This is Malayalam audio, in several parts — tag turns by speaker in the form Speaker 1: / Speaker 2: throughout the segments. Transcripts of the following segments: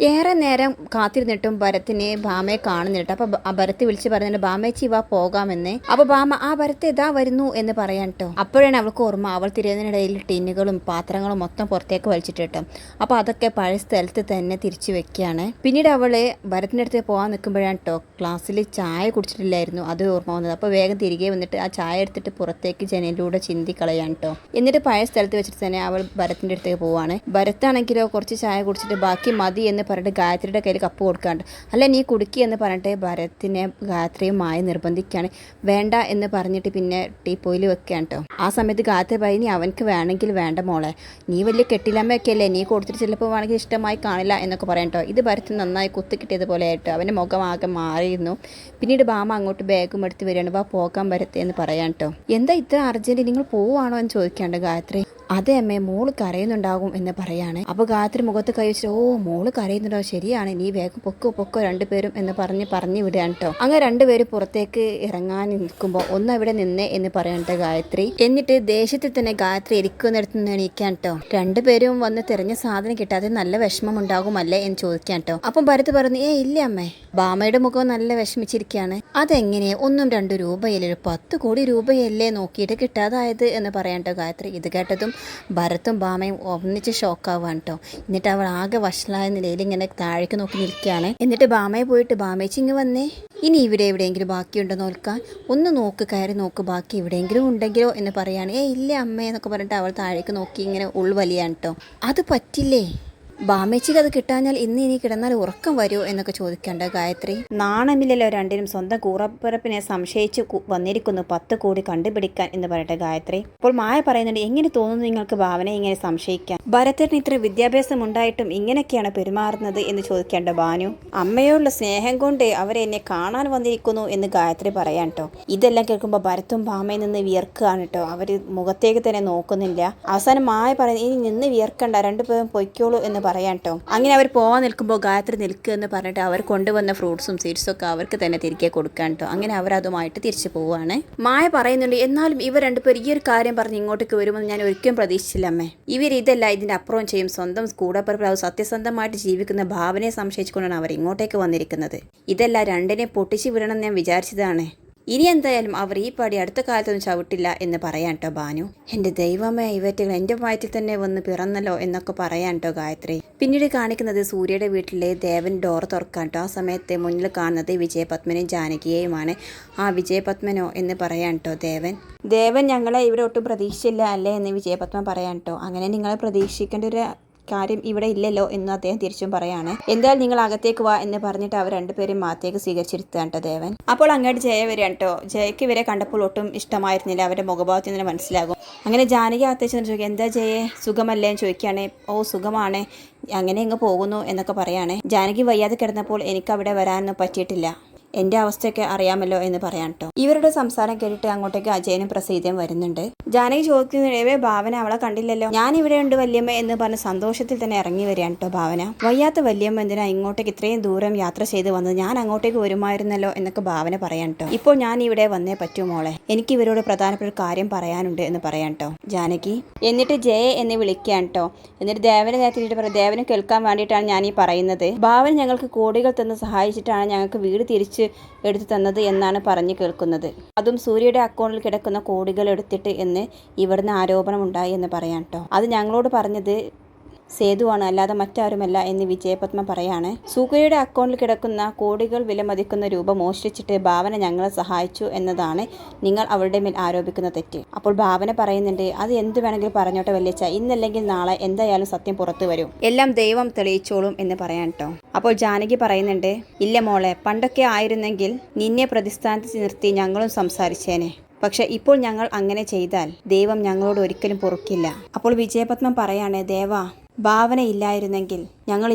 Speaker 1: ഏറെ നേരം കാത്തിരുന്നിട്ടും ഭരത്തിനെ ഭാമയെ കാണുന്നിട്ട് അപ്പൊ ബ- ആ ഭരത്ത് വിളിച്ച് പറഞ്ഞിട്ട് ഭാമേച്ചി വാ പോകാമെന്ന്. അപ്പൊ ഭാമ ആ ഭരത്ത് ഇതാ വരുന്നു എന്ന് പറയാൻ കേട്ടോ അപ്പോഴാണ് അവൾക്ക് ഓർമ്മ അവൾ തിരിയുന്നതിനിടയിൽ ടിന്നുകളും പാത്രങ്ങളും മൊത്തം പുറത്തേക്ക് വലിച്ചിട്ടിട്ട്. അപ്പൊ അതൊക്കെ പഴയ സ്ഥലത്ത് തന്നെ തിരിച്ചു വെക്കുകയാണ് പിന്നീട് അവൾ ഭരത്തിന്റെ അടുത്ത് പോകാൻ നിൽക്കുമ്പോഴാണ് കേട്ടോ ക്ലാസ്സിൽ ചായ കുടിച്ചിട്ടില്ലായിരുന്നു അത് ഓർമ്മ വന്നത്. അപ്പോൾ വേഗം തിരികെ വന്നിട്ട് ആ ചായ എടുത്തിട്ട് പുറത്തേക്ക് ജനലിലൂടെ ചിന്തി കളയാൻ കേട്ടോ എന്നിട്ട് പഴയ സ്ഥലത്ത് വെച്ചിട്ട് തന്നെ അവൾ ഭരത്തിന്റെ അടുത്തേക്ക് പോവാണ്. ഭരത്താണെങ്കിലോ കുറച്ച് ചായ കുടിച്ചിട്ട് ബാക്കി മതി എന്ന് പറഞ്ഞിട്ട് ഗായത്രിയുടെ കയ്യിൽ കപ്പ് കൊടുക്കാണ്ട്. അല്ല നീ കുടുക്കി എന്ന് പറഞ്ഞിട്ട് ഭരത്തിനെ ഗായത്രിയുമായി നിർബന്ധിക്കുകയാണ് വേണ്ട എന്ന് പറഞ്ഞിട്ട് പിന്നെ ടീപ്പോയിൽ വെക്കുകയാണ് കേട്ടോ ആ സമയത്ത് ഗായത്രി പറയും നീ അവനക്ക് വേണമെങ്കിൽ വേണ്ട മോളെ. നീ വലിയ കെട്ടിലമ്മയൊക്കെ അല്ലേ നീ കൊടുത്തിട്ട് ചിലപ്പോൾ വേണമെങ്കിൽ ഇഷ്ടമായി കാണില്ല എന്നൊക്കെ പറയാം കേട്ടോ ഇത് ഭരത്തിന് നന്നായി കുത്തി കിട്ടിയതുപോലെ ആയിട്ട് അവന്റെ മുഖം ആകെ മാറിയിരുന്നു. പിന്നീട് ബാമ അങ്ങോട്ട് ബാഗും എടുത്ത് വരികയാണ്. വാ പോകാൻ വരത്തെ എന്ന് പറയാം കേട്ടോ എന്താ ഇത്ര അർജന്റ് നിങ്ങൾ പോവാണോ എന്ന് ചോദിക്കാണ്ട് ഗായത്രി. അതെ അമ്മേ മോൾ കരയുന്നുണ്ടാകും എന്ന് പറയാണ്. അപ്പോൾ ഗായത്രി മുഖത്ത് കൈ വെച്ചിട്ട് ഓ മോൾ കരയുന്നുണ്ടോ? ശരിയാണ് നീ വേഗം പൊക്കോ പൊക്കോ രണ്ടുപേരും എന്ന് പറഞ്ഞ് പറഞ്ഞു വിടുകയാണ് കേട്ടോ അങ്ങനെ രണ്ടുപേരും പുറത്തേക്ക് ഇറങ്ങാൻ നിൽക്കുമ്പോൾ ഒന്ന് അവിടെ നിന്നേ എന്ന് പറയാണ് ഗായത്രി. എന്നിട്ട് ദേഷ്യത്തിൽ തന്നെ ഗായത്രി ഇരിക്കുന്നിടത്ത് നിന്ന് എണീക്കാൻ കേട്ടോ രണ്ടുപേരും വന്ന് തിരഞ്ഞ സാധനം കിട്ടാതെ നല്ല വിഷമം ഉണ്ടാകുമല്ലേ എന്ന് ചോദിക്കാൻ കേട്ടോ അപ്പം ഭരത് പറഞ്ഞു ഏ ഇല്ല അമ്മേ ബാമയുടെ മുഖം നല്ല വിഷമിച്ചിരിക്കുകയാണ് അതെങ്ങനെ? ഒന്നും രണ്ടു രൂപയില്ല ഒരു പത്ത് കോടി രൂപയല്ലേ നോക്കിയിട്ട് കിട്ടാതായത്? എന്ന് പറയണ്ട ഗായത്രി. ഇത് കേട്ടതും ഭരത്തും ഭാമയും ഒന്നിച്ച് ഷോക്കാവുക കേട്ടോ എന്നിട്ട് അവൾ ആകെ വഷളായ നിലയിൽ ഇങ്ങനെ താഴേക്ക് നോക്കി നിൽക്കുകയാണ്. എന്നിട്ട് ഭാമയെ പോയിട്ട് ഭാമേച്ചി ഇങ്ങ് വന്നേ. ഇനി ഇവിടെ എവിടെയെങ്കിലും ബാക്കിയുണ്ടോ നോക്കാൻ ഒന്ന് നോക്ക് കയറി നോക്ക് ബാക്കി എവിടെയെങ്കിലും ഉണ്ടെങ്കിലോ എന്ന് പറയാണ്. ഏ ഇല്ല അമ്മേ എന്നൊക്കെ പറഞ്ഞിട്ട് അവൾ താഴേക്ക് നോക്കി ഇങ്ങനെ ഉൾവലിയാണ് കേട്ടോ അത് പറ്റില്ലേ? ബാമേച്ചിക്ക് അത് കിട്ടാഞ്ഞാൽ ഇന്ന് ഇനി കിടന്നാൽ ഉറക്കം വരുമോ എന്നൊക്കെ ചോദിക്കേണ്ട ഗായത്രി. നാണമില്ലല്ലോ രണ്ടിനും സ്വന്തം കൂറപ്പിറപ്പിനെ സംശയിച്ച് വന്നിരിക്കുന്നു പത്ത് കോടി കണ്ടുപിടിക്കാൻ എന്ന് പറയട്ടെ ഗായത്രി. അപ്പോൾ മായ പറയുന്നുണ്ട് എങ്ങനെ തോന്നുന്നു നിങ്ങൾക്ക് ഭാവനയെ ഇങ്ങനെ സംശയിക്കാൻ? ഭരതന് ഇത്ര വിദ്യാഭ്യാസം ഉണ്ടായിട്ടും ഇങ്ങനെയൊക്കെയാണ് പെരുമാറുന്നത് എന്ന് ചോദിക്കേണ്ട ബാനു. അമ്മയോടുള്ള സ്നേഹം കൊണ്ട് അവരെ എന്നെ കാണാൻ വന്നിരിക്കുന്നു എന്ന് ഗായത്രി പറയാൻ കേട്ടോ ഇതെല്ലാം കേൾക്കുമ്പോൾ ഭരത്തും ഭാമയിൽ നിന്ന് വിയർക്കുകയാണ് കേട്ടോ അവർ മുഖത്തേക്ക് തന്നെ നോക്കുന്നില്ല. അവസാനം മായ പറയുന്നത് ഇനി നിന്ന് വിയർക്കണ്ട രണ്ടുപേരും പൊയ്ക്കോളൂ എന്ന് പറയാൻ കേട്ടോ. അങ്ങനെ അവർ പോവാൻ നിൽക്കുമ്പോൾ ഗായത്രി നിൽക്കുക എന്ന് പറഞ്ഞിട്ട് അവർ കൊണ്ടുവന്ന ഫ്രൂട്ട്സും സീഡ്സും ഒക്കെ അവർക്ക് തന്നെ തിരികെ കൊടുക്കാൻ കേട്ടോ. അങ്ങനെ അവർ അതുമായിട്ട് തിരിച്ചു പോവുകയാണ് മായ പറയുന്നുണ്ട് എന്നാലും ഇവർ രണ്ടുപേർ ഈ ഒരു കാര്യം പറഞ്ഞ് ഇങ്ങോട്ടേക്ക് വരുമെന്ന് ഞാൻ ഒരിക്കലും പ്രതീക്ഷിച്ചില്ല അമ്മേ. ഇവർ ഇതല്ല ഇതിന്റെ അപ്പുറം ചെയ്യും. സ്വന്തം കൂടപ്പിറപ്പിൽ സത്യസന്ധമായിട്ട് ജീവിക്കുന്ന ഭാവനയെ സംശയിച്ചുകൊണ്ടാണ് അവർ ഇങ്ങോട്ടേക്ക് വന്നിരിക്കുന്നത്. ഇതല്ല രണ്ടിനെ പൊട്ടിച്ചു വിടണം ഞാൻ വിചാരിച്ചതാണ്. ഇനി എന്തായാലും അവർ ഈ പടി അടുത്ത കാലത്തൊന്നും ചവിട്ടില്ല എന്ന് പറയാൻ കേട്ടോ ബാനു. എന്റെ ദൈവമേ ഇവറ്റകൾ എന്റെ വയറ്റിൽ തന്നെ വന്ന് പിറന്നല്ലോ എന്നൊക്കെ പറയാൻ കേട്ടോ ഗായത്രി. പിന്നീട് കാണിക്കുന്നത് സൂര്യയുടെ വീട്ടിലെ ദേവൻ ഡോർ തുറക്കാൻ കേട്ടോ ആ സമയത്ത് മുന്നിൽ കാണുന്നത് വിജയപത്മനും ജാനകിയെയുമാണ്. ആ വിജയപത്മനോ എന്ന് പറയാൻ കേട്ടോ ദേവൻ. ദേവൻ ഞങ്ങളെ ഇവിടെ ഒട്ടും പ്രതീക്ഷിച്ചില്ല അല്ലേ എന്ന് വിജയപത്മ പറയാൻ കേട്ടോ അങ്ങനെ നിങ്ങളെ പ്രതീക്ഷിക്കേണ്ട ഒരു കാര്യം ഇവിടെ ഇല്ലല്ലോ എന്ന് അദ്ദേഹം തിരിച്ചും പറയാണ്. എന്തായാലും നിങ്ങൾ അകത്തേക്ക് വാ എന്ന് പറഞ്ഞിട്ട് അവർ രണ്ടുപേരും മാത്തേക്ക് സ്വീകരിച്ചിരുത്താൻ കേട്ടോ ദേവൻ. അപ്പോൾ അങ്ങോട്ട് ജയ വരികയാണ് കേട്ടോ ജയക്ക് ഇവരെ കണ്ടപ്പോൾ ഒട്ടും ഇഷ്ടമായിരുന്നില്ല. അവരുടെ മുഖഭാവത്തിൽ നിന്ന് മനസ്സിലാകും. അങ്ങനെ ജാനകി അകത്തേച്ച് ചോദിക്കുക ചോദിക്കും എന്താ ജയെ? സുഖമല്ലേ? എന്ന് ചോദിക്കുകയാണ് ഓ സുഖമാണ്. അങ്ങനെ ഇങ്ങ് പോകുന്നു എന്നൊക്കെ പറയാണ്. ജാനകി വയ്യാതെ കിടന്നപ്പോൾ എനിക്ക് അവിടെ വരാനൊന്നും പറ്റിയിട്ടില്ല. എന്റെ അവസ്ഥയൊക്കെ അറിയാമല്ലോ എന്ന് പറയാൻ കേട്ടോ ഇവരുടെ സംസാരം കേട്ടിട്ട് അങ്ങോട്ടേക്ക് അജയനും പ്രസീതയും വരുന്നുണ്ട്. ജാനകി ചോദിക്കുന്നതിനേ ഭാവന അവളെ കണ്ടില്ലല്ലോ. ഞാൻ ഇവിടെ ഉണ്ട് വല്യമ്മ എന്ന് പറഞ്ഞ സന്തോഷത്തിൽ തന്നെ ഇറങ്ങി വരികയാണ് കേട്ടോ ഭാവന. വയ്യാത്ത വല്യമ്മ എന്തിനാ ഇങ്ങോട്ടേക്ക് ഇത്രയും ദൂരം യാത്ര ചെയ്ത് വന്നത്? ഞാൻ അങ്ങോട്ടേക്ക് വരുമായിരുന്നല്ലോ എന്നൊക്കെ ഭാവന പറയാൻ കേട്ടോ ഇപ്പോൾ ഞാൻ ഇവിടെ വന്നേ പറ്റൂ മോളെ. എനിക്ക് ഇവരോട് പ്രധാനപ്പെട്ട ഒരു കാര്യം പറയാനുണ്ട് എന്ന് പറയാൻ കേട്ടോ ജാനകി. എന്നിട്ട് ജയ എന്ന് വിളിക്കാൻ കേട്ടോ എന്നിട്ട് ദേവനെ നേരത്തിട്ട് പറയാം ദേവനെ കേൾക്കാൻ വേണ്ടിയിട്ടാണ് ഞാൻ ഈ പറയുന്നത്. ഭാവന ഞങ്ങൾക്ക് കോടികൾ തന്ന് സഹായിച്ചിട്ടാണ് ഞങ്ങൾക്ക് വീട് തിരിച്ച് എടുത്തു തന്നത് എന്നാണ് പറഞ്ഞു കേൾക്കുന്നത്. അതും സൂര്യയുടെ അക്കൗണ്ടിൽ കിടക്കുന്ന കോടികൾ എടുത്തിട്ട് എന്ന് ഇവിടുന്ന് ആരോപണമുണ്ടായി എന്ന് പറയാം കേട്ടോ അത് ഞങ്ങളോട് പറഞ്ഞത് സേതുവാണ് അല്ലാതെ മറ്റാരുമല്ല എന്ന് വിജയപത്മ പറയാണ്. സുഗയുടെ അക്കൗണ്ടിൽ കിടക്കുന്ന കോടികൾ വിലമതിക്കുന്ന രൂപ മോഷ്ടിച്ചിട്ട് ഭാവന ഞങ്ങളെ സഹായിച്ചു എന്നതാണ് നിങ്ങൾ അവരുടെ മേൽ ആരോപിക്കുന്ന തെറ്റ്. അപ്പോൾ ഭാവന പറയുന്നുണ്ട് അത് എന്ത് വേണമെങ്കിലും പറഞ്ഞോട്ടെ വല്യച്ച ഇന്നല്ലെങ്കിൽ നാളെ എന്തായാലും സത്യം പുറത്തു വരും. എല്ലാം ദൈവം തെളിയിച്ചോളും എന്ന് പറയാൻ കേട്ടോ അപ്പോൾ ജാനകി പറയുന്നുണ്ട് ഇല്ല മോളെ പണ്ടൊക്കെ ആയിരുന്നെങ്കിൽ നിന്നെ പ്രതിസ്ഥാനത്ത് നിർത്തി ഞങ്ങളും സംസാരിച്ചേനെ. പക്ഷെ ഇപ്പോൾ ഞങ്ങൾ അങ്ങനെ ചെയ്താൽ ദൈവം ഞങ്ങളോട് ഒരിക്കലും പൊറുക്കില്ല. അപ്പോൾ വിജയപത്മം പറയാണ് ദേവ ഭാവന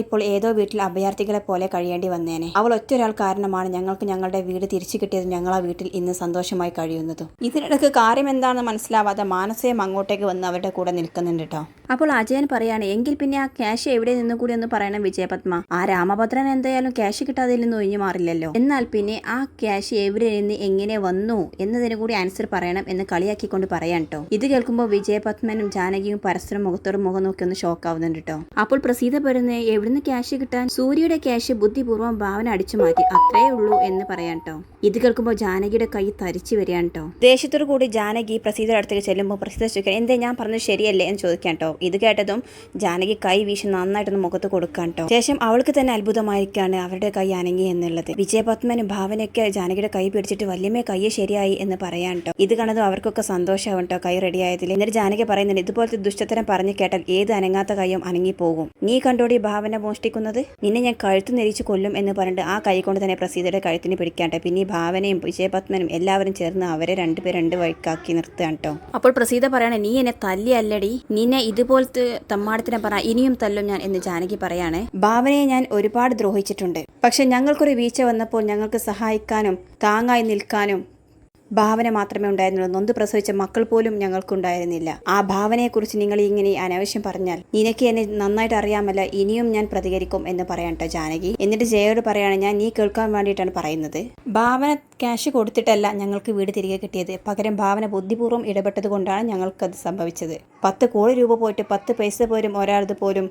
Speaker 1: ഇപ്പോൾ ഏതോ വീട്ടിൽ അഭയാർത്ഥികളെ പോലെ കഴിയേണ്ടി വന്നേനെ. അവൾ ഒറ്റൊരാൾ കാരണമാണ് ഞങ്ങൾക്ക് ഞങ്ങളുടെ വീട് തിരിച്ചു കിട്ടിയതും ഞങ്ങൾ ആ വീട്ടിൽ ഇന്ന് സന്തോഷമായി കഴിയുന്നതും. ഇതിനിടയ്ക്ക് കാര്യം എന്താണെന്ന് മനസ്സിലാവാതെ മാനസയും അങ്ങോട്ടേക്ക് വന്ന് അവരുടെ കൂടെ നിൽക്കുന്നുണ്ട് കേട്ടോ അപ്പോൾ അജയൻ പറയാണ് എങ്കിൽ പിന്നെ ആ ക്യാഷ് എവിടെ നിന്ന് കൂടി ഒന്ന് പറയണം വിജയപത്മ. ആ രാമഭദ്രൻ എന്തായാലും ക്യാഷ് കിട്ടാതെ നിന്ന് ഒഴിഞ്ഞു മാറില്ലല്ലോ. എന്നാൽ പിന്നെ ആ ക്യാഷ് എവിടെ നിന്ന് എങ്ങനെ വന്നു എന്നതിന് കൂടി ആൻസർ പറയണം എന്ന് കളിയാക്കിക്കൊണ്ട് പറയാൻ കേട്ടോ ഇത് കേൾക്കുമ്പോൾ വിജയപത്മനും ജാനകിയും പരസ്പരം മുഖത്തോട് മുഖം നോക്കി ഒന്ന് ഷോക്ക് ആവുന്നുണ്ട് കേട്ടോ അപ്പോൾ പ്രസീത പറയുന്നത് എവിടുന്ന് ക്യാഷ് കിട്ടാൻ? സൂര്യയുടെ ക്യാഷ് ബുദ്ധിപൂർവം ഭാവന അടിച്ചു മാറ്റി. അത്രേ ഉള്ളൂ എന്ന് പറയാൻ ട്ടോ. ഇത് കേൾക്കുമ്പോൾ ജാനകിയുടെ കൈ തരിച്ചു വരികയാണ് കേട്ടോ ദേഷ്യത്തോടു കൂടി ജാനകി പ്രസീതയുടെ അടുത്തേക്ക് ചെല്ലുമ്പോൾ പ്രസീത ചോദിക്കാൻ എന്തേ ഞാൻ പറഞ്ഞത് ശരിയല്ലേ? എന്ന് ചോദിക്കാൻ കേട്ടോ ഇത് കേട്ടതും ജാനകി കൈ വീശി നന്നായിട്ടൊന്ന് മുഖത്ത് കൊടുക്കാൻ കേട്ടോ ശേഷം അവൾക്ക് തന്നെ അത്ഭുതമായിരിക്കാണ് അവരുടെ കൈ അനങ്ങി എന്നുള്ളത്. വിജയപത്മനും ഭാവനയൊക്കെ ജാനകിയുടെ കൈ പിടിച്ചിട്ട് വല്യമ്മേ കയ്യെ ശരിയായി എന്ന് പറയാൻ കേട്ടോ ഇത് കണ്ടതും അവർക്കൊക്കെ സന്തോഷമാവും കേട്ടോ കൈ റെഡിയായതിൽ എന്നിട്ട് ജാനകി പറയുന്നുണ്ട് ഇതുപോലത്തെ ദുഷ്ടത്തരം പറഞ്ഞു കേട്ടാൽ ഏത് അനങ്ങാത്ത കൈയും അനങ്ങി പോകും നീ കണ്ടോടി ഭാവന മോഷ്ടിക്കുന്നത്? നിന്നെ ഞാൻ കഴുത്ത് നെരിച്ചു കൊല്ലും എന്ന് പറഞ്ഞിട്ട് ആ കൈ കൊണ്ട് തന്നെ പ്രസീതയുടെ കഴുത്തിന് പിടിക്കാട്ടെ പിന്നെ ഈ ഭാവനയും വിജയപത്മനും എല്ലാവരും ചേർന്ന് അവരെ രണ്ടുപേരും രണ്ട് വഴിക്കാക്കി നിർത്തുകയാണ് കേട്ടോ അപ്പോൾ പ്രസീത പറയണേ നീ എന്നെ തല്ലി അല്ലടി നിന്നെ ഇതുപോലത്തെ തമ്മാടത്തിനെ പറ. ഇനിയും തല്ലും ഞാൻ എന്ന് ജാനകി പറയാണ്. ഭാവനയെ ഞാൻ ഒരുപാട് ദ്രോഹിച്ചിട്ടുണ്ട്. പക്ഷെ ഞങ്ങൾക്കൊരു വീഴ്ച വന്നപ്പോൾ ഞങ്ങൾക്ക് സഹായിക്കാനും താങ്ങായി നിൽക്കാനും ഭാവന മാത്രമേ ഉണ്ടായിരുന്നുള്ളൂ. നൊന്ത് പ്രസവിച്ച മക്കൾ പോലും ഞങ്ങൾക്കുണ്ടായിരുന്നില്ല. ആ ഭാവനയെക്കുറിച്ച് നിങ്ങൾ ഇങ്ങനെ അനാവശ്യം പറഞ്ഞാൽ നിനക്ക് എന്നെ നന്നായിട്ട് അറിയാമല്ല ഇനിയും ഞാൻ പ്രതികരിക്കും എന്ന് പറയാട്ടോ ജാനകി. എന്നിട്ട് ജയോട് പറയാണ് ഞാൻ നീ കേൾക്കാൻ വേണ്ടിയിട്ടാണ് പറയുന്നത്. ഭാവന ക്യാഷ് കൊടുത്തിട്ടല്ല ഞങ്ങൾക്ക് വീട് തിരികെ കിട്ടിയത്. പകരം ഭാവന ബുദ്ധിപൂർവം ഇടപെട്ടത് കൊണ്ടാണ് ഞങ്ങൾക്കത് സംഭവിച്ചത്. പത്ത് കോടി രൂപ പോയിട്ട് പത്ത് പൈസ പോലും ഒരാളത് പോലും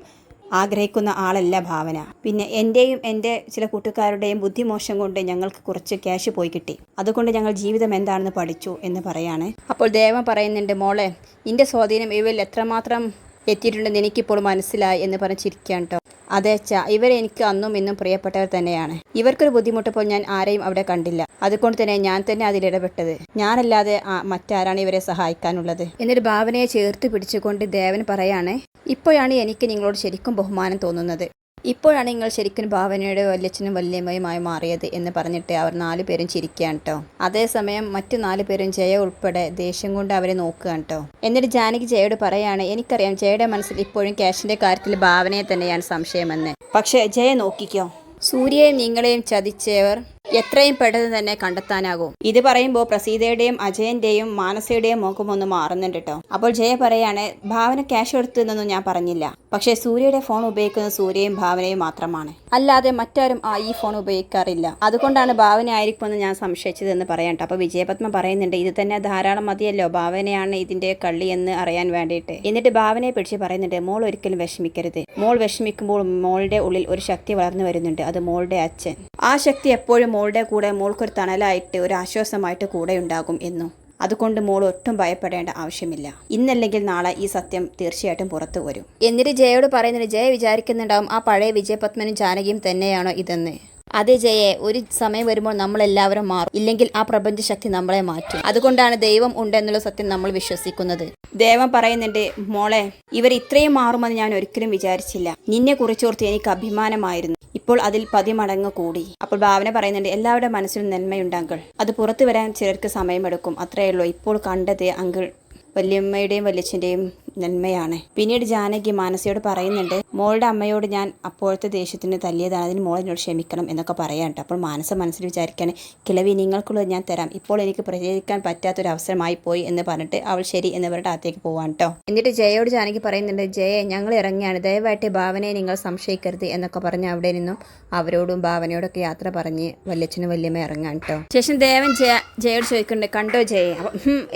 Speaker 1: ആഗ്രഹിക്കുന്ന ആളല്ല ഭാവന. പിന്നെ എന്റെയും എന്റെ ചില കൂട്ടുകാരുടെയും ബുദ്ധിമോശം കൊണ്ട് ഞങ്ങൾക്ക് കുറച്ച് ക്യാഷ് പോയി കിട്ടി. അതുകൊണ്ട് ഞങ്ങൾ ജീവിതം എന്താണെന്ന് പഠിച്ചു എന്ന് പറയാണ്. അപ്പോൾ ദേവൻ പറയുന്നുണ്ട് മോളെ നിന്റെ സ്വാധീനം ഇവയിൽ എത്രമാത്രം എത്തിയിട്ടുണ്ടെന്ന് എനിക്കിപ്പോൾ മനസ്സിലായി എന്ന് പറഞ്ഞ് ചിരിക്കാൻ കേട്ടോ അതെ അച്ഛ ഇവരെ എനിക്ക് അന്നും ഇന്നും പ്രിയപ്പെട്ടവർ തന്നെയാണ്. ഇവർക്കൊരു ബുദ്ധിമുട്ടപ്പോൾ ഞാൻ ആരെയും അവിടെ കണ്ടില്ല. അതുകൊണ്ട് തന്നെ ഞാൻ തന്നെ അതിലിടപെട്ടത് ഞാനല്ലാതെ മറ്റാരാണ് ഇവരെ സഹായിക്കാനുള്ളത്? എന്നൊരു ഭാവനയെ ചേർത്ത് പിടിച്ചുകൊണ്ട് ദേവൻ പറയാണ് ഇപ്പോഴാണ് എനിക്ക് നിങ്ങളോട് ശരിക്കും ബഹുമാനം തോന്നുന്നത്. ഇപ്പോഴാണ് നിങ്ങൾ ശരിക്കും ഭാവനയുടെ വല്യച്ഛനും വല്യമ്മയുമായി മാറിയത് എന്ന് പറഞ്ഞിട്ട് അവർ നാലു പേരും ചിരിക്കുകയാണ് കേട്ടോ അതേസമയം മറ്റു നാലു പേരും ജയ ഉൾപ്പെടെ ദേഷ്യം കൊണ്ട് അവരെ നോക്കുകയാണ് കേട്ടോ എന്നിട്ട് ജാനകി ജയയോട് പറയാണ് എനിക്കറിയാം ജയയുടെ മനസ്സിൽ ഇപ്പോഴും ക്യാഷിന്റെ കാര്യത്തിൽ ഭാവനയെ തന്നെയാണ് സംശയമെന്ന്. പക്ഷേ ജയ നോക്കിക്കോ. സൂര്യയും നിങ്ങളെയും ചതിച്ചവർ എത്രയും പെട്ടെന്ന് തന്നെ കണ്ടെത്താനാകും. ഇത് പറയുമ്പോൾ പ്രസീതയുടെയും അജയന്റെയും മാനസയുടെയും മുഖം ഒന്ന് മാറുന്നുണ്ട് കേട്ടോ അപ്പോൾ ജയ പറയാണ് ഭാവന ക്യാഷ് കൊടുത്തതെന്നൊന്നും ഞാൻ പറഞ്ഞില്ല. പക്ഷേ സൂര്യയുടെ ഫോൺ ഉപയോഗിക്കുന്നത് സൂര്യയും ഭാവനയും മാത്രമാണ്. അല്ലാതെ മറ്റാരും ആ ഈ ഫോൺ ഉപയോഗിക്കാറില്ല. അതുകൊണ്ടാണ് ഭാവന ആയിരിക്കുമെന്ന് ഞാൻ സംശയിച്ചതെന്ന് പറയാം ട്ടോ. അപ്പോൾ വിജയപത്മ പറയുന്നുണ്ട് ഇത് തന്നെ ധാരാളം മതിയല്ലോ. ഭാവനയാണ് ഇതിന്റെ കള്ളി എന്ന് അറിയാൻ വേണ്ടിയിട്ട്. എന്നിട്ട് ഭാവനയെ പിടിച്ച് പറയുന്നുണ്ട് മോൾ ഒരിക്കലും വിഷമിക്കരുത്. മോൾ വിഷമിക്കുമ്പോൾ മോളുടെ ഉള്ളിൽ ഒരു ശക്തി വളർന്നു വരുന്നുണ്ട്. അത് മോളുടെ അച്ഛൻ. ആ ശക്തി എപ്പോഴും മോളുടെ കൂടെ മോൾക്കൊരു തണലായിട്ട് ഒരു ആശ്വാസമായിട്ട് കൂടെ ഉണ്ടാകും എന്നും. അതുകൊണ്ട് മോൾ ഒട്ടും ഭയപ്പെടേണ്ട ആവശ്യമില്ല. ഇന്നല്ലെങ്കിൽ നാളെ ഈ സത്യം തീർച്ചയായിട്ടും പുറത്തു വരും. എന്നിട്ട് ജയയോട് പറയുന്നത് ജയ വിചാരിക്കുന്നുണ്ടാവും ആ പഴയ വിജയപത്മനും ജാനകിയും തന്നെയാണോ ഇതെന്ന്. അതെ ജയെ ഒരു സമയം വരുമ്പോൾ നമ്മളെല്ലാവരും മാറും. ഇല്ലെങ്കിൽ ആ പ്രപഞ്ച ശക്തി നമ്മളെ മാറ്റും. അതുകൊണ്ടാണ് ദൈവം ഉണ്ടെന്നുള്ള സത്യം നമ്മൾ വിശ്വസിക്കുന്നത്. ദേവൻ പറയുന്നുണ്ട് മോളെ ഇവർ ഇത്രയും മാറുമെന്ന് ഞാൻ ഒരിക്കലും വിചാരിച്ചില്ല. നിന്നെ കുറിച്ചോർത്ത് എനിക്ക് അഭിമാനമായിരുന്നു. ഇപ്പോൾ അതിൽ പതിമടങ്ങ് കൂടി. അപ്പോൾ ഭാവന പറയുന്നുണ്ട് എല്ലാവരുടെ മനസ്സിലും നന്മയുണ്ട് അങ്കിൾ. അത് പുറത്തു വരാൻ ചിലർക്ക് സമയമെടുക്കും. അത്രയേ ഉള്ളൂ. ഇപ്പോൾ കണ്ടത് അങ്കിൾ വല്യമ്മയുടെയും വല്യച്ഛന്റെയും നന്മയാണ്. പിന്നീട് ജാനകി മാനസയോട് പറയുന്നുണ്ട് മോളുടെ അമ്മയോട് ഞാൻ അപ്പോഴത്തെ ദേഷ്യത്തിന് തല്ലിയതാണ്. അതിന് മോൾ എന്നോട് ക്ഷമിക്കണം എന്നൊക്കെ പറയാനുണ്ട് അപ്പോൾ മാനസ മനസ്സിൽ വിചാരിക്കാൻ കിളവി നിങ്ങൾക്കുള്ളത് ഞാൻ തരാം. ഇപ്പോൾ എനിക്ക് പ്രതികരിക്കാൻ പറ്റാത്തൊരു അവസരമായി പോയി എന്ന് പറഞ്ഞിട്ട് അവൾ ശരി എന്ന് പറഞ്ഞിട്ട് അകത്തേക്ക് പോവാൻ കേട്ടോ. എന്നിട്ട് ജയയോട് ജാനകി പറയുന്നുണ്ട് ജയ ഞങ്ങൾ ഇറങ്ങിയാണ്. ദയവായിട്ട് ഭാവനയെ നിങ്ങൾ സംശയിക്കരുത് എന്നൊക്കെ പറഞ്ഞ് അവിടെ നിന്നും അവരോടും ഭാവനയോടൊക്കെ യാത്ര പറഞ്ഞ് വല്യച്ഛനും വല്യമ്മ ഇറങ്ങാൻ കേട്ടോ. ശേഷം ദേവൻ ജയ ജയോട് ചോദിക്കുന്നുണ്ട് കണ്ടോ ജയ?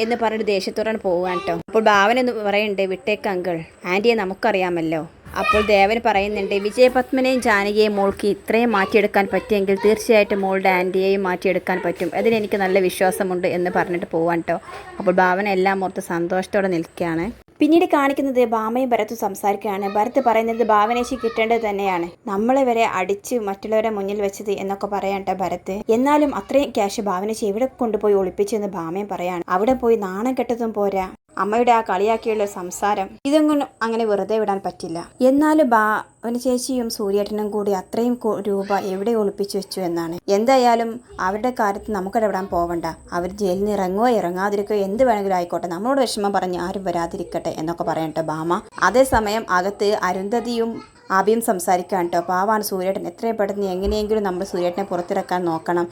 Speaker 1: എന്ന് പറഞ്ഞിട്ട് ദേഷ്യത്തോടാണ് പോവാൻ കേട്ടോ. അപ്പോൾ ഭാവന എന്ന് പറയുന്നുണ്ട് വിട്ടേക്ക് ആന്റിയെ നമുക്കറിയാമല്ലോ. അപ്പോൾ ദേവൻ പറയുന്നുണ്ട് വിജയപത്മനെയും ജാനകിയെയും മോൾക്ക് ഇത്രയും മാറ്റിയെടുക്കാൻ പറ്റിയെങ്കിൽ തീർച്ചയായിട്ടും മോളുടെ ആന്റിയെയും മാറ്റിയെടുക്കാൻ പറ്റും. അതിനെനിക്ക് നല്ല വിശ്വാസമുണ്ട് എന്ന് പറഞ്ഞിട്ട് പോവാൻ കേട്ടോ അപ്പോൾ ഭാവന എല്ലാം ഓർത്ത് സന്തോഷത്തോടെ നിൽക്കുകയാണ്. പിന്നീട് കാണിക്കുന്നത് ഭാമയും ഭരത്തും സംസാരിക്കുകയാണ്. ഭരത് പറയുന്നത് ഭാവനേശി കിട്ടേണ്ടത് തന്നെയാണ്. നമ്മളെ വരെ അടിച്ച് മറ്റുള്ളവരെ മുന്നിൽ വെച്ചത് എന്നൊക്കെ പറയാട്ടെ ഭരത്. എന്നാലും അത്രയും ക്യാഷ് ഭാവനേശി എവിടെ കൊണ്ടുപോയി ഒളിപ്പിച്ചെന്ന് ഭാമയും പറയാണ്. അവിടെ പോയി നാണം കെട്ടതും പോരാ. അമ്മയുടെ ആ കളിയാക്കിയുള്ള സംസാരം ഇതൊന്നും അങ്ങനെ വെറുതെ വിടാൻ പറ്റില്ല. എന്നാലും ഭാവന ചേച്ചിയും സൂര്യേട്ടനും കൂടി അത്രയും രൂപ എവിടെ ഒളിപ്പിച്ചു വെച്ചു എന്നാണ്. എന്തായാലും അവരുടെ കാര്യത്തിൽ നമുക്കിടപെടാൻ പോവണ്ട. അവർ ജയിലിൽ നിന്ന് ഇറങ്ങുകയോ ഇറങ്ങാതിരിക്കുകയോ എന്ത് വേണമെങ്കിലും ആയിക്കോട്ടെ. നമ്മളോട് വിഷമം പറഞ്ഞ് ആരും വരാതിരിക്കട്ടെ എന്നൊക്കെ പറയട്ടെ ബാമ. അതേസമയം അകത്ത് അരുന്ധതിയും അഭിയും സംസാരിക്കാൻ കേട്ടോ. പാവാണ് സൂര്യേട്ടൻ. എത്രയും പെട്ടെന്ന് എങ്ങനെയെങ്കിലും നമ്മൾ സൂര്യേട്ടനെ പുറത്തിറക്കാൻ നോക്കണം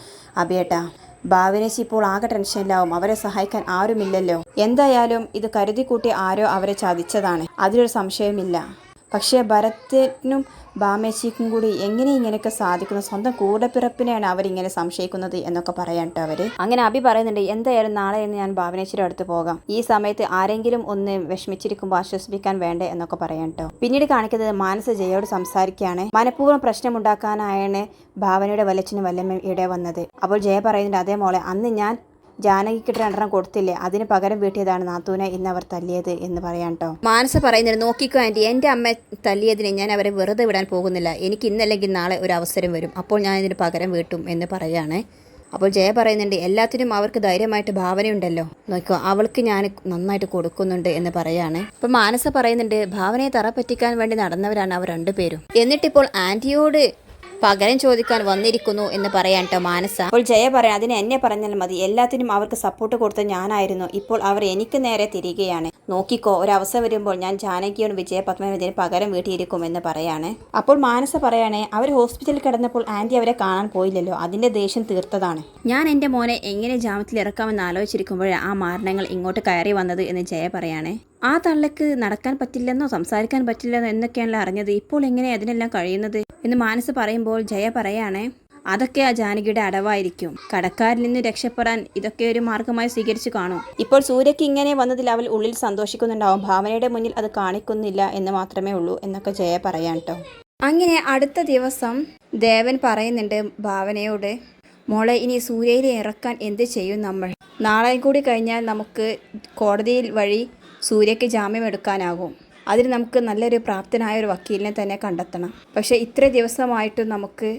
Speaker 1: അഭിയേട്ടാ ഭാവനേശി ഇപ്പോൾ ആകെ ടെൻഷനിലാവും. അവരെ സഹായിക്കാൻ ആരുമില്ലല്ലോ. എന്തായാലും ഇത് കരുതി കൂട്ടി ആരോ അവരെ ചതിച്ചതാണ്. അതിലൊരു സംശയമില്ല പക്ഷേ ഭരത്തിനും ബാമേച്ചിക്കും കൂടി എങ്ങനെ ഇങ്ങനെയൊക്കെ സാധിക്കുന്നു? സ്വന്തം കൂടപ്പിറപ്പിനെയാണ് അവരിങ്ങനെ സംശയിക്കുന്നത് എന്നൊക്കെ പറയാൻ കേട്ടോ അവർ അങ്ങനെ അഭി പറയുന്നുണ്ട് എന്തായാലും നാളെ എന്ന് ഞാൻ ഭാവനേശ്വരം അടുത്ത് പോകാം. ഈ സമയത്ത് ആരെങ്കിലും ഒന്ന് വിഷമിച്ചിരിക്കുമ്പോൾ ആശ്വസിപ്പിക്കാൻ വേണ്ടേ എന്നൊക്കെ പറയാൻ കേട്ടോ പിന്നീട് കാണിക്കുന്നത് മാനസ ജയോട് സംസാരിക്കുകയാണ്. മനഃപൂർവം പ്രശ്നമുണ്ടാക്കാനായാണ് ഭാവനയുടെ വല്ലച്ചനും വല്ലമ്മയും ഇവിടെ വന്നത് അപ്പോൾ ജയ പറയുന്നുണ്ട് അതേ മോളെ അന്ന് ഞാൻ ജാനകിക്ക് രണ്ടെണ്ണം കൊടുത്തില്ലേ? അതിന് പകരം വീട്ടിയതാണ് നാത്തൂനെ ഇന്ന് അവർ തല്ലിയത് എന്ന് പറയാൻ കേട്ടോ മാനസ പറയുന്നത് നോക്കിക്കോ ആന്റി എന്റെ അമ്മ തല്ലിയതിനെ ഞാൻ അവരെ വെറുതെ വിടാൻ പോകുന്നില്ല. എനിക്ക് ഇന്നല്ലെങ്കിൽ നാളെ ഒരു അവസരം വരും. അപ്പോൾ ഞാൻ ഇതിന് പകരം വീട്ടും എന്ന് പറയുകയാണ്. അപ്പോൾ ജയ പറയുന്നുണ്ട് എല്ലാത്തിനും അവർക്ക് ധൈര്യമായിട്ട് ഭാവനയുണ്ടല്ലോ. നോക്കോ അവൾക്ക് ഞാൻ നന്നായിട്ട് കൊടുക്കുന്നുണ്ട് എന്ന് പറയാണ്. അപ്പോൾ മാനസ പറയുന്നുണ്ട് ഭാവനയെ തറ പറ്റിക്കാൻ വേണ്ടി നടന്നവരാണ് അവർ രണ്ടുപേരും. എന്നിട്ടിപ്പോൾ ആന്റിയോട് പകരം ചോദിക്കാൻ വന്നിരിക്കുന്നു എന്ന് പറയാൻ കേട്ടോ മാനസ. അപ്പോൾ ജയ പറയാം അതിന് എന്നെ പറഞ്ഞാൽ മതി. എല്ലാത്തിനും അവർക്ക് സപ്പോർട്ട് കൊടുത്ത ഞാനായിരുന്നു. ഇപ്പോൾ അവർ എനിക്ക് നേരെ തിരികെയാണ്. നോക്കിക്കോ ഒരവസരം വരുമ്പോൾ ഞാൻ ജാനകിയോട് വിജയ പത്മനാഭത്തിന് പകരം വീട്ടിയിരിക്കും എന്ന് പറയാണ്. അപ്പോൾ മാനസ പറയാണേ അവർ ഹോസ്പിറ്റലിൽ കിടന്നപ്പോൾ ആന്റി അവരെ കാണാൻ പോയില്ലല്ലോ അതിന്റെ ദേഷ്യം തീർത്തതാണ്. ഞാൻ എന്റെ മോനെ എങ്ങനെ ജാമ്യത്തിൽ ഇറക്കാമെന്ന് ആലോചിച്ചിരിക്കുമ്പോഴേ ആ മാരണങ്ങൾ ഇങ്ങോട്ട് കയറി വന്നത് എന്ന് ജയ പറയാണ്. ആ തള്ളക്ക് നടക്കാൻ പറ്റില്ലെന്നോ സംസാരിക്കാൻ പറ്റില്ലെന്നോ എന്നൊക്കെയാണല്ലോ അറിഞ്ഞത് ഇപ്പോൾ എങ്ങനെ അതിനെല്ലാം കഴിയുന്നത്? എന്ന് മാനസ് പറയുമ്പോൾ ജയ പറയാണ് അതൊക്കെ ആ ജാനകിയുടെ അടവായിരിക്കും. കടക്കാരിൽ നിന്ന് രക്ഷപ്പെടാൻ ഇതൊക്കെ ഒരു മാർഗമായി സ്വീകരിച്ചു കാണും. ഇപ്പോൾ സൂര്യക്ക് ഇങ്ങനെ വന്നതിൽ അവൾ ഉള്ളിൽ സന്തോഷിക്കുന്നുണ്ടാവും. ഭാവനയുടെ മുന്നിൽ അത് കാണിക്കുന്നില്ല എന്ന് മാത്രമേ ഉള്ളൂ എന്നൊക്കെ ജയ പറയാൻ കേട്ടോ അങ്ങനെ അടുത്ത ദിവസം ദേവൻ പറയുന്നുണ്ട് ഭാവനയോട് മോളെ ഇനി സൂര്യയിൽ ഇറക്കാൻ എന്ത് ചെയ്യും നമ്മൾ? നാളെ കൂടി കഴിഞ്ഞാൽ നമുക്ക് കോടതിയിൽ വഴി സൂര്യയ്ക്ക് ജാമ്യം എടുക്കാനാകും. അതിന് നമുക്ക് നല്ലൊരു പ്രാപ്തനായ ഒരു വക്കീലിനെ തന്നെ കണ്ടെത്തണം. പക്ഷേ ഇത്ര ദിവസമായിട്ടും നമുക്ക്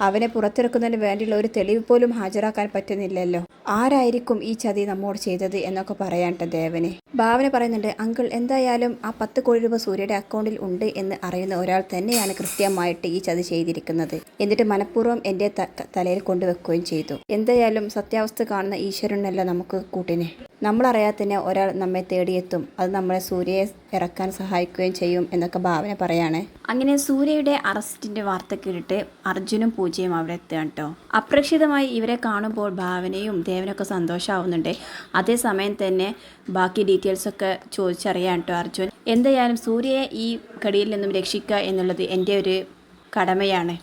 Speaker 1: അവനെ പുറത്തിറക്കുന്നതിന് വേണ്ടിയുള്ള ഒരു തെളിവ് പോലും ഹാജരാക്കാൻ പറ്റുന്നില്ലല്ലോ. ആരായിരിക്കും ഈ ചതി നമ്മോട് ചെയ്തത് എന്നൊക്കെ പറയാൻട്ട ദേവനെ. ഭാവന പറയുന്നുണ്ട് അങ്കിൾ എന്തായാലും ആ പത്ത് കോടി രൂപ സൂര്യയുടെ അക്കൗണ്ടിൽ ഉണ്ട് എന്ന് അറിയുന്ന ഒരാൾ തന്നെയാണ് കൃത്യമായിട്ട് ഈ ചതി ചെയ്തിരിക്കുന്നത്. എന്നിട്ട് മനഃപൂർവം എന്റെ തലയിൽ കൊണ്ടുവെക്കുകയും ചെയ്തു. എന്തായാലും സത്യാവസ്ഥ കാണുന്ന ഈശ്വരനല്ല നമുക്ക് കൂട്ടിനെ. നമ്മളറിയാതെ തന്നെ ഒരാൾ നമ്മെ തേടിയെത്തും. അത് നമ്മളെ സൂര്യയെ ഇറക്കാൻ സഹായിക്കുകയും ചെയ്യും എന്നൊക്കെ ഭാവന പറയാണ്. അങ്ങനെ സൂര്യയുടെ അറസ്റ്റിന്റെ വാർത്ത കേട്ടിട്ട് അർജുനും പൂജയും അവിടെ എത്തുകയാണ് കേട്ടോ അപ്രക്ഷിതമായി ഇവരെ കാണുമ്പോൾ ഭാവനയും ദേവനൊക്കെ സന്തോഷമാവുന്നുണ്ട് അതേസമയം തന്നെ ബാക്കി ഡീറ്റെയിൽസൊക്കെ ചോദിച്ചറിയാൻ കേട്ടോ അർജുൻ. എന്തായാലും സൂര്യയെ ഈ കടിയിൽ നിന്നും രക്ഷിക്കുക എന്നുള്ളത് എന്റെ ഒരു കടമയാണ്.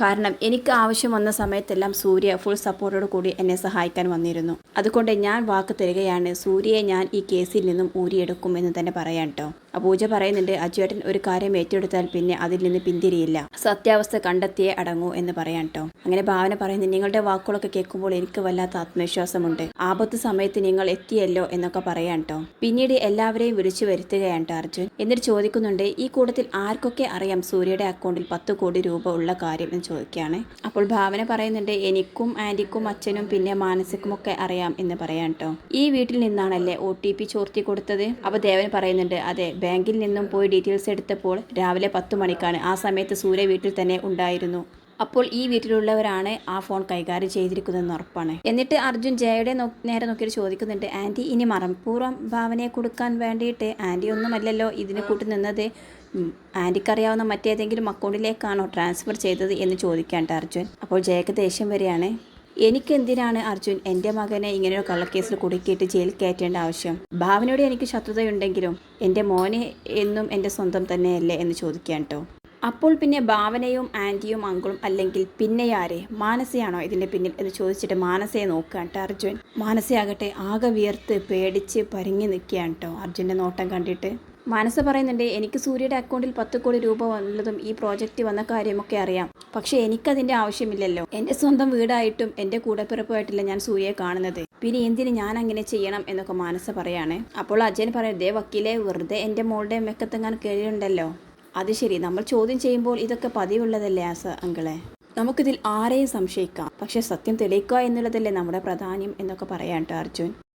Speaker 1: കാരണം എനിക്ക് ആവശ്യം വന്ന സമയത്തെല്ലാം സൂര്യ ഫുൾ സപ്പോർട്ടോട് കൂടി എന്നെ സഹായിക്കാൻ വന്നിരുന്നു. അതുകൊണ്ട് ഞാൻ വാക്ക് തരികയാണ് സൂര്യയെ ഞാൻ ഈ കേസിൽ നിന്നും ഊരിയെടുക്കും എന്ന് തന്നെ പറയാം കേട്ടോ പൂജ പറയുന്നുണ്ട് അജുവേട്ടൻ ഒരു കാര്യം ഏറ്റെടുത്താൽ പിന്നെ അതിൽ നിന്ന് പിന്തിരിയില്ല. സത്യാവസ്ഥ കണ്ടെത്തിയേ അടങ്ങൂ എന്ന് പറയാൻ കേട്ടോ അങ്ങനെ ഭാവന പറയുന്നത് നിങ്ങളുടെ വാക്കുകളൊക്കെ കേൾക്കുമ്പോൾ എനിക്ക് വല്ലാത്ത ആത്മവിശ്വാസമുണ്ട്. ആപത്ത് സമയത്ത് നിങ്ങൾ എത്തിയല്ലോ എന്നൊക്കെ പറയാൻ കേട്ടോ പിന്നീട് എല്ലാവരെയും വിളിച്ചു വരുത്തുകയാണ് അർജുൻ. എന്നിട്ട് ചോദിക്കുന്നുണ്ട് ഈ കൂട്ടത്തിൽ ആർക്കൊക്കെ അറിയാം സൂര്യയുടെ അക്കൗണ്ടിൽ പത്ത് കോടി രൂപ ഉള്ള കാര്യം? എന്ന് ചോദിക്കുകയാണ്. അപ്പോൾ ഭാവന പറയുന്നുണ്ട് എനിക്കും ആന്റിക്കും അച്ഛനും പിന്നെ മാനസിക്കും ഒക്കെ അറിയാം എന്ന് പറയാൻ കേട്ടോ ഈ വീട്ടിൽ നിന്നാണല്ലേ ഒ ടി പി ചോർത്തി കൊടുത്തത്? അപ്പോൾ ദേവൻ പറയുന്നുണ്ട് അതെ ബാങ്കിൽ നിന്നും പോയി ഡീറ്റെയിൽസ് എടുത്തപ്പോൾ രാവിലെ പത്ത് മണിക്കാണ്. ആ സമയത്ത് സൂര്യ വീട്ടിൽ തന്നെ ഉണ്ടായിരുന്നു. അപ്പോൾ ഈ വീട്ടിലുള്ളവരാണ് ആ ഫോൺ കൈകാര്യം ചെയ്തിരിക്കുന്നതെന്ന് ഉറപ്പാണ്. എന്നിട്ട് അർജുൻ ജയയുടെ നേരെ നോക്കിയിട്ട് ചോദിക്കുന്നുണ്ട് ആന്റി ഇനി മറപ്പൂർവം ഭാവനയെ കൊടുക്കാൻ വേണ്ടിയിട്ട് ആന്റി ഒന്നുമല്ലല്ലോ ഇതിന് കൂട്ടി നിന്നത്? ആന്റിക്കറിയാവുന്ന മറ്റേതെങ്കിലും അക്കൗണ്ടിലേക്കാണോ ട്രാൻസ്ഫർ ചെയ്തത്? എന്ന് ചോദിക്കാണ്ട് അർജുൻ. അപ്പോൾ ജയക്ക് ദേഷ്യം വരികയാണ് എനിക്ക് എന്തിനാണ് അർജുൻ എന്റെ മകനെ ഇങ്ങനെ ഒരു കള്ളക്കേസിൽ കുടുക്കിയിട്ട് ജയിലിൽ കയറ്റേണ്ട ആവശ്യം? ഭാവനയോട് എനിക്ക് ശത്രുതയുണ്ടെങ്കിലും എന്റെ മോനെ എന്നും എന്റെ സ്വന്തം തന്നെയല്ലേ എന്ന് ചോദിക്കാൻ കേട്ടോ അപ്പോൾ പിന്നെ ഭാവനയും ആന്റിയും അങ്കിളും അല്ലെങ്കിൽ പിന്നെയാരെ മാനസയാണോ ഇതിന്റെ പിന്നിൽ എന്ന് ചോദിച്ചിട്ട് മാനസയെ നോക്കുകയാണ് കേട്ടോ അർജുൻ. മാനസയാകട്ടെ ആകെ വിയർത്ത് പേടിച്ച് പരിങ്ങി നിൽക്കുകയാണ് കേട്ടോ അർജുന്റെ നോട്ടം കണ്ടിട്ട്. മനസ്സ് പറയുന്നുണ്ട് എനിക്ക് സൂര്യയുടെ അക്കൗണ്ടിൽ പത്ത് കോടി രൂപ വന്നതും ഈ പ്രോജക്റ്റ് വന്ന കാര്യമൊക്കെ അറിയാം. പക്ഷേ എനിക്കതിന്റെ ആവശ്യമില്ലല്ലോ. എന്റെ സ്വന്തം വീടായിട്ടും എന്റെ കൂടെപ്പിറപ്പുമായിട്ടില്ല ഞാൻ സൂര്യയെ കാണുന്നത്. പിന്നെ എന്തിന് ഞാൻ അങ്ങനെ ചെയ്യണം എന്നൊക്കെ മാനസ പറയാണ്. അപ്പോൾ അജയൻ പറയുന്നത് ദേ വക്കീലെ വെറുതെ എന്റെ മോളുടെ മെക്കത്തെങ്ങാൻ കയറിയുണ്ടല്ലോ അത് ശരി നമ്മൾ ചോദ്യം ചെയ്യുമ്പോൾ ഇതൊക്കെ പതിവുള്ളതല്ലേ ആസ അങ്കിളെ? നമുക്കിതിൽ ആരെയും സംശയിക്കാം. പക്ഷെ സത്യം തെളിയിക്കുക എന്നുള്ളതല്ലേ നമ്മുടെ പ്രാധാന്യം എന്നൊക്കെ പറയാം കേട്ടോ അർജുൻ.